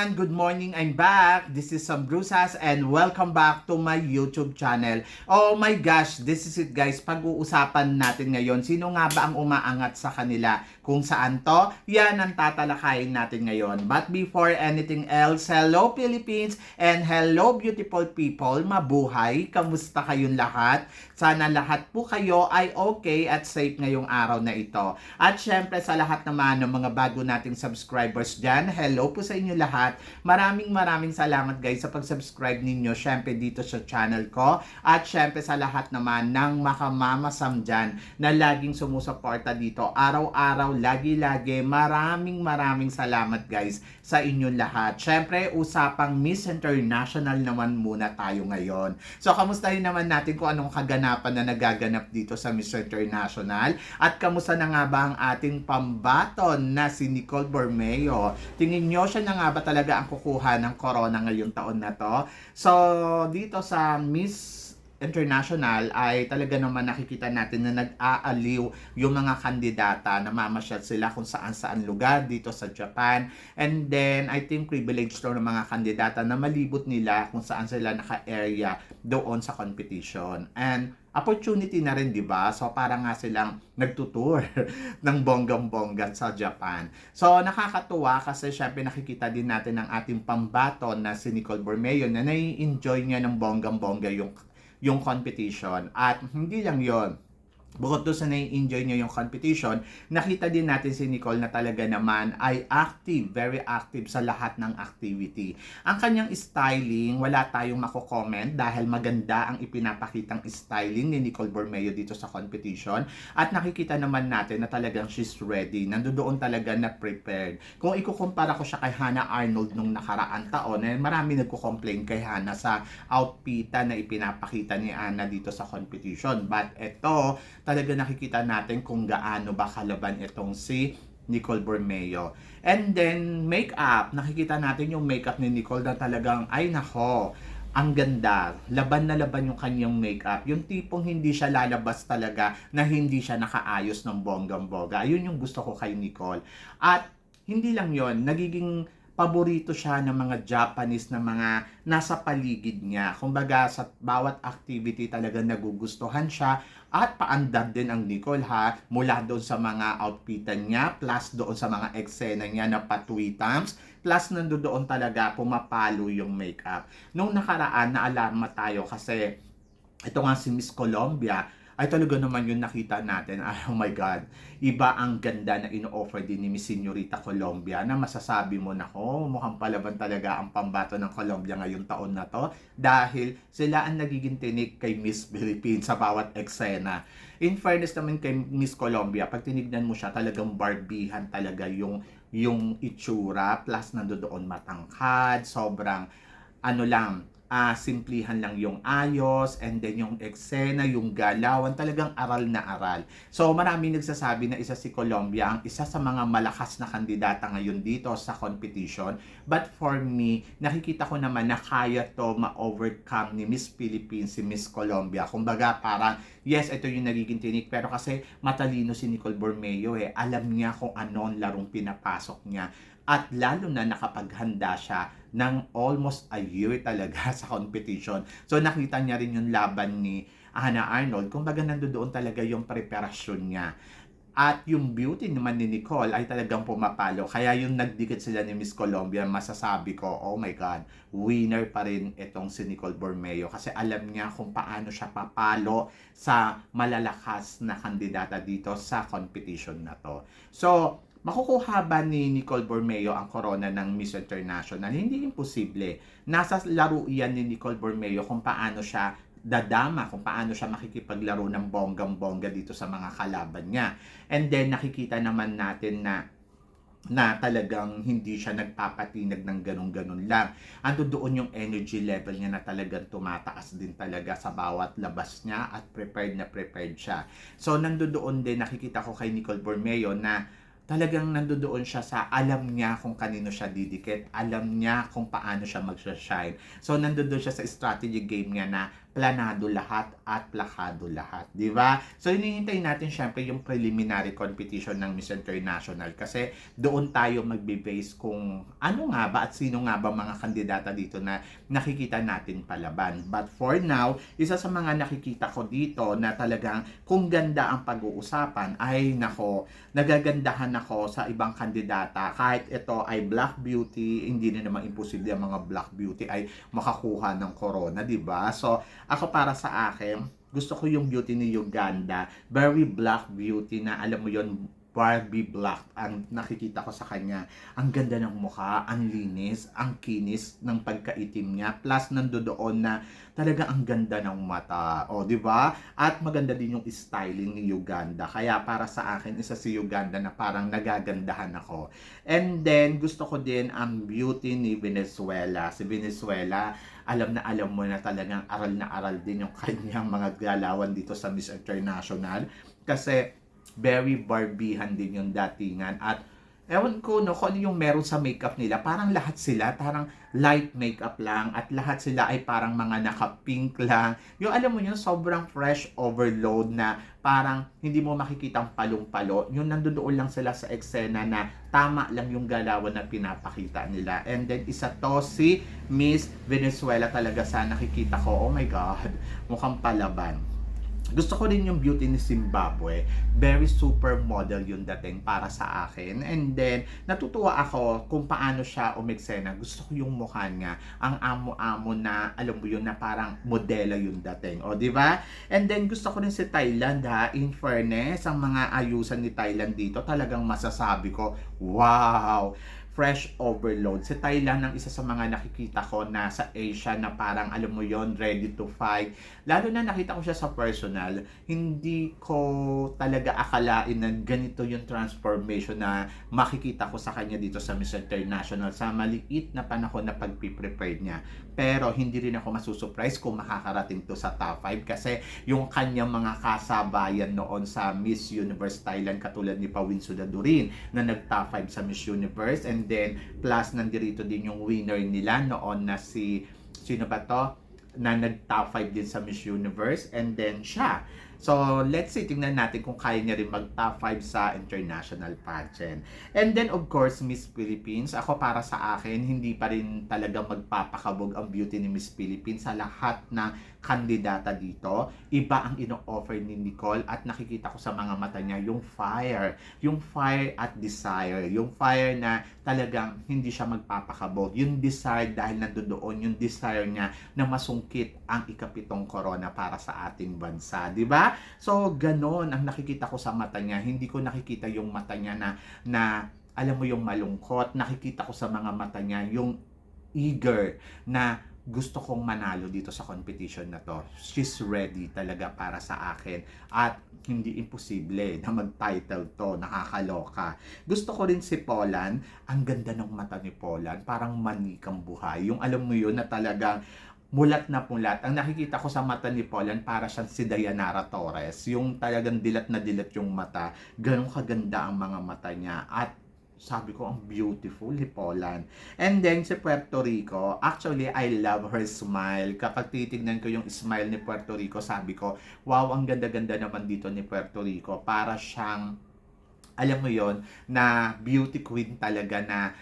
Everyone! Good morning! I'm back! This is Sam Brusas and welcome back to my YouTube channel. Oh my gosh! This is it guys. Pag-uusapan natin ngayon, sino nga ba ang umaangat sa kanila? Kung saan to? Yan ang tatalakayin natin ngayon. But before anything else, hello Philippines and hello beautiful people! Mabuhay! Kamusta kayong lahat? Sana lahat po kayo ay okay at safe ngayong araw na ito. At syempre sa lahat naman ng mga bago nating subscribers dyan, hello po sa inyo lahat. Maraming maraming salamat guys sa pag-subscribe ninyo syempre dito sa channel ko. At syempre sa lahat naman ng makamamasam dyan na laging sumusuporta dito. Araw-araw, lagi-lagi, maraming maraming salamat guys sa inyo lahat. Syempre, usapang Miss International naman muna tayo ngayon. So, kamustahin naman natin kung anong kaganapan na nagaganap dito sa Miss International at kamusta na nga ba ang ating pambaton na si Nicole Bormeo. Tingin nyo siya na nga ba talaga ang kukuha ng corona ngayong taon na to? So, dito sa Miss International ay talaga naman nakikita natin na nag-aaliw yung mga kandidata na mamasyal sila kung saan saan lugar dito sa Japan. And then, I think privilege to ng mga kandidata na malibot nila kung saan sila naka-area doon sa competition. And opportunity na rin, di ba? So, para nga silang nagtutour ng bonggang-bongga sa Japan. So, nakakatuwa kasi syempre nakikita din natin ang ating pambaton na si Nicole Bormeo na nai-enjoy niya ng bonggang-bongga yung yung competition. At hindi lang yon Bukod doon sa nai-enjoy niya yung competition, nakita din natin si Nicole na talaga naman ay active, very active sa lahat ng activity. Ang kanyang styling, wala tayong mako-comment dahil maganda ang ipinapakitang styling ni Nicole Bormeo dito sa competition. At nakikita naman natin na talagang she's ready. Nandoon talaga na prepared. Kung ikukumpara ko siya kay Hannah Arnold nung nakaraan taon, eh, marami nagko-complain kay Hannah sa outfitan na ipinapakita ni Anna dito sa competition. But ito, talaga nakikita natin kung gaano ba kalaban itong si Nicole Bormeo. And then, makeup. Nakikita natin yung makeup ni Nicole na talagang, ay nako, ang ganda. Laban na laban yung kanyang makeup. Yung tipong hindi siya lalabas talaga na hindi siya nakaayos ng bonggang-boga. Ayun yung gusto ko kay Nicole. At hindi lang yon nagiging paborito siya ng mga Japanese na mga nasa paligid niya. Kumbaga sa bawat activity talaga nagugustuhan siya at paandar din ang Nicole ha mula doon sa mga outfitan niya plus doon sa mga eksena niya na patwitams plus nandoon talaga pumapalo yung makeup. Nung nakaraan na alarma tayo kasi ito nga si Miss Colombia ay talaga naman yung nakita natin. Oh my God. Iba ang ganda na ino-offer din ni Miss Senorita Colombia na masasabi mo na, oh, mukhang palaban talaga ang pambato ng Colombia ngayong taon na to dahil sila ang nagiging tinik kay Miss Philippines sa bawat eksena. In fairness naman kay Miss Colombia, pag tinignan mo siya, talagang barbihan talaga yung yung itsura plus nandoon matangkad, sobrang ano lang, uh, simplihan lang yung ayos, and then yung eksena, yung galawan, talagang aral na aral. So marami nagsasabi na isa si Colombia ang isa sa mga malakas na kandidata ngayon dito sa competition. But for me, nakikita ko naman na kaya to ma-overcome ni Miss Philippines, si Miss Colombia. Kumbaga parang, yes, ito yung nagiging tinik, pero kasi matalino si Nicole Bormeo eh. Alam niya kung ano ang larong pinapasok niya at lalo na nakapaghanda siya ng almost a year talaga sa competition. So nakita niya rin yung laban ni Hannah Arnold. Kung baga nandoon talaga yung preparasyon niya. At yung beauty naman ni Nicole ay talagang pumapalo. Kaya yung nagdikit sila ni Miss Colombia, masasabi ko, oh my God, winner pa rin itong si Nicole Bormeo. Kasi alam niya kung paano siya papalo sa malalakas na kandidata dito sa competition na to. So, Makukuha ba ni Nicole Bormeo ang corona ng Miss International? Hindi imposible. Nasa laro iyan ni Nicole Bormeo kung paano siya dadama kung paano siya makikipaglaro ng bonggang-bongga dito sa mga kalaban niya. And then nakikita naman natin na na talagang hindi siya nagpapatinag ng ganun-ganun lang. Ando doon yung energy level niya na talagang tumataas din talaga sa bawat labas niya at prepared na prepared siya. So nandoon din nakikita ko kay Nicole Bormeo na talagang nandoon siya sa alam niya kung kanino siya didikit, alam niya kung paano siya mag-shine. So nandoon siya sa strategy game niya na planado lahat at plakado lahat, di ba? So hinihintay natin syempre yung preliminary competition ng Miss International kasi doon tayo magbe-base kung ano nga ba at sino nga ba mga kandidata dito na nakikita natin palaban. But for now, isa sa mga nakikita ko dito na talagang kung ganda ang pag-uusapan ay nako, nagagandahan ako sa ibang kandidata. Kahit ito ay Black Beauty, hindi na naman imposible ang mga Black Beauty ay makakuha ng corona, di ba? So, ako para sa akin, gusto ko yung beauty ni Uganda. Very black beauty na alam mo yon Barbie Black ang nakikita ko sa kanya. Ang ganda ng mukha, ang linis, ang kinis ng pagkaitim niya. Plus nandoon na talaga ang ganda ng mata. O, di ba? At maganda din yung styling ni Uganda. Kaya para sa akin, isa si Uganda na parang nagagandahan ako. And then, gusto ko din ang beauty ni Venezuela. Si Venezuela, alam na alam mo na talagang aral na aral din yung kanyang mga galawan dito sa Miss International. Kasi, very Barbihan din yung datingan at ewan ko no kung ano yung meron sa makeup nila parang lahat sila parang light makeup lang at lahat sila ay parang mga naka-pink lang. Yung alam mo yun sobrang fresh overload na parang hindi mo makikitang palong-palo. Yung nandoon lang sila sa eksena na tama lang yung galawan na pinapakita nila. And then isa to si Miss Venezuela talaga sa nakikita ko. Oh my god mukhang palaban gusto ko din yung beauty ni Zimbabwe. Very super model yung dating para sa akin. And then, natutuwa ako kung paano siya umeksena. Gusto ko yung mukha niya. Ang amo-amo na, alam mo yun, na parang modela yung dating. O, di ba? And then, gusto ko rin si Thailand, ha? In fairness, ang mga ayusan ni Thailand dito, talagang masasabi ko, wow! fresh overload. Si Thailand ang isa sa mga nakikita ko na sa Asia na parang alam mo yon ready to fight. Lalo na nakita ko siya sa personal, hindi ko talaga akalain na ganito yung transformation na makikita ko sa kanya dito sa Miss International sa maliit na panahon na pagpiprepare niya. Pero hindi rin ako masusurprise kung makakarating to sa top 5 kasi yung kanyang mga kasabayan noon sa Miss Universe Thailand katulad ni Pawin Sudadurin na nag-top 5 sa Miss Universe. And then plus nandirito din yung winner nila noon na si sino ba to? Na nag-top 5 din sa Miss Universe. And then siya So, let's see, tingnan natin kung kaya niya rin mag-top 5 sa international pageant. And then, of course, Miss Philippines. Ako para sa akin, hindi pa rin talaga magpapakabog ang beauty ni Miss Philippines sa lahat ng kandidata dito. Iba ang ino-offer ni Nicole at nakikita ko sa mga mata niya yung fire. Yung fire at desire. Yung fire na talagang hindi siya magpapakabog. Yung desire dahil nandoon, yung desire niya na masungkit ang ikapitong corona para sa ating bansa. 'di ba? So, ganon ang nakikita ko sa mata niya. Hindi ko nakikita yung mata niya na, na alam mo yung malungkot. Nakikita ko sa mga mata niya yung eager na gusto kong manalo dito sa competition na to. She's ready talaga para sa akin. At hindi imposible na mag-title to. Nakakaloka. Gusto ko rin si Polan. Ang ganda ng mata ni Polan. Parang manikang buhay. Yung alam mo yun na talagang mulat na mulat. Ang nakikita ko sa mata ni Polan para siyang si Dayanara Torres. Yung talagang dilat na dilat yung mata. Ganun kaganda ang mga mata niya. At sabi ko, ang beautiful ni Poland. And then, si Puerto Rico, actually, I love her smile. Kapag titignan ko yung smile ni Puerto Rico, sabi ko, wow, ang ganda-ganda naman dito ni Puerto Rico. Para siyang, alam mo yon na beauty queen talaga na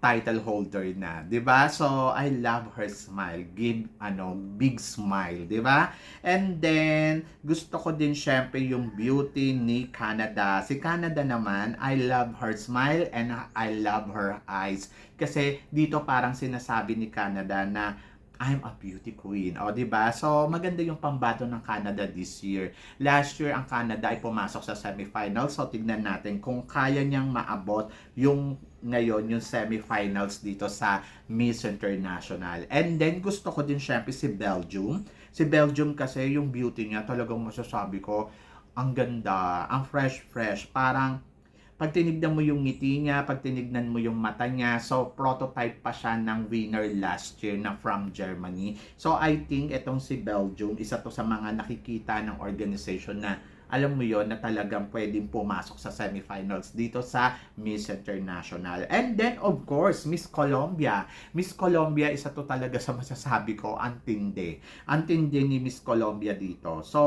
title holder na, 'di ba? So I love her smile. Give ano, big smile, 'di ba? And then gusto ko din syempre yung beauty ni Canada. Si Canada naman, I love her smile and I love her eyes. Kasi dito parang sinasabi ni Canada na I'm a beauty queen. O, di ba? So, maganda yung pambato ng Canada this year. Last year, ang Canada ay pumasok sa semifinals. So, tignan natin kung kaya niyang maabot yung ngayon yung semifinals dito sa Miss International. And then, gusto ko din syempre si Belgium. Si Belgium kasi yung beauty niya talagang masasabi ko, ang ganda, ang fresh-fresh. Parang pag tinignan mo yung ngiti niya, pag tinignan mo yung mata niya, so prototype pa siya ng winner last year na from Germany. So I think itong si Belgium, isa to sa mga nakikita ng organization na alam mo yon na talagang pwedeng pumasok sa semifinals dito sa Miss International. And then, of course, Miss Colombia. Miss Colombia, isa to talaga sa masasabi ko, ang tindi. Ang tindi ni Miss Colombia dito. So,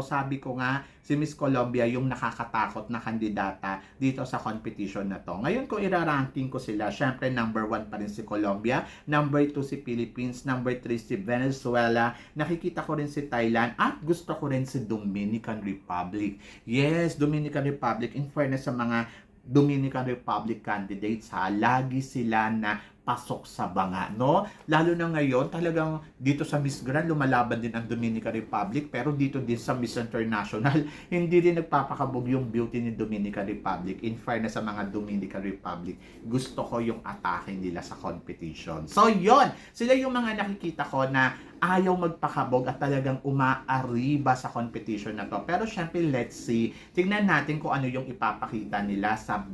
sabi ko nga, si Miss Colombia yung nakakatakot na kandidata dito sa competition na to. Ngayon, kung iraranking ko sila, syempre number one pa rin si Colombia, number two si Philippines, number three si Venezuela, nakikita ko rin si Thailand, at gusto ko rin si Dominican Republic. Yes, Dominican Republic, in fairness sa mga Dominican Republic candidates ha, lagi sila na pasok sa banga, no? Lalo na ngayon, talagang dito sa Miss Grand, lumalaban din ang Dominican Republic, pero dito din sa Miss International, hindi rin nagpapakabog yung beauty ni Dominican Republic. In fairness sa mga Dominican Republic, gusto ko yung atake nila sa competition. So, yon Sila yung mga nakikita ko na ayaw magpakabog at talagang umaariba sa competition na to. Pero syempre, let's see. Tignan natin kung ano yung ipapakita nila sa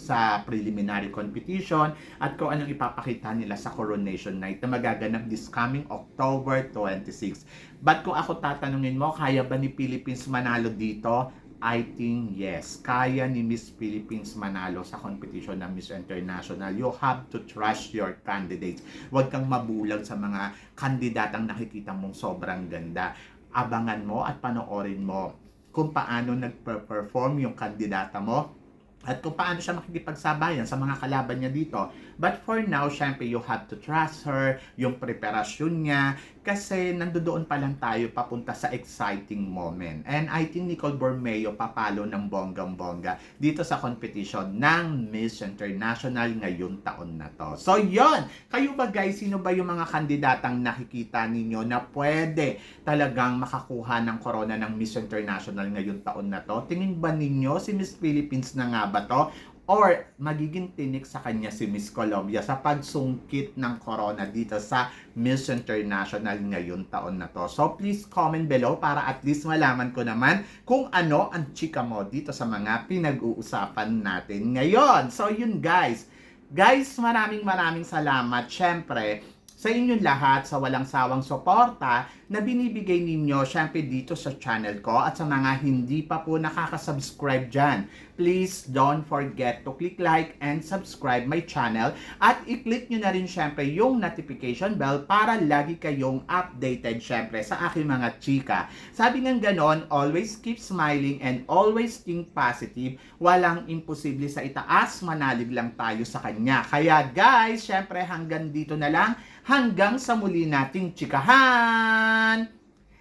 sa preliminary competition at kung anong ipapakita nila sa Coronation Night na magaganap this coming October 26. But kung ako tatanungin mo, kaya ba ni Philippines manalo dito? I think yes. Kaya ni Miss Philippines manalo sa competition ng Miss International. You have to trust your candidates. Huwag kang mabulag sa mga kandidatang nakikita mong sobrang ganda. Abangan mo at panoorin mo kung paano nagper-perform yung kandidata mo at kung paano siya makikipagsabayan sa mga kalaban niya dito. But for now, syempre, you have to trust her, yung preparasyon niya, kasi nandoon pa lang tayo papunta sa exciting moment. And I think Nicole Bormeo papalo ng bonggang-bongga dito sa competition ng Miss International ngayong taon na to. So, yon Kayo ba guys, sino ba yung mga kandidatang nakikita ninyo na pwede talagang makakuha ng corona ng Miss International ngayong taon na to? Tingin ba ninyo si Miss Philippines na nga ba to? Or magiging tinik sa kanya si Miss Colombia sa pagsungkit ng corona dito sa Miss International ngayon taon na to. So please comment below para at least malaman ko naman kung ano ang chika mo dito sa mga pinag-uusapan natin ngayon. So yun guys. Guys, maraming maraming salamat. Syempre, sa inyong lahat sa walang sawang suporta na binibigay ninyo syempre dito sa channel ko at sa mga hindi pa po nakaka-subscribe dyan. Please don't forget to click like and subscribe my channel at i-click nyo na rin syempre yung notification bell para lagi kayong updated syempre sa aking mga chika. Sabi ng ganon, always keep smiling and always think positive. Walang imposible sa itaas, manalig lang tayo sa kanya. Kaya guys, syempre hanggang dito na lang hanggang sa muli nating chikahan.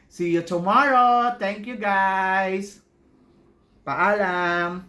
See you tomorrow. Thank you guys. Paalam.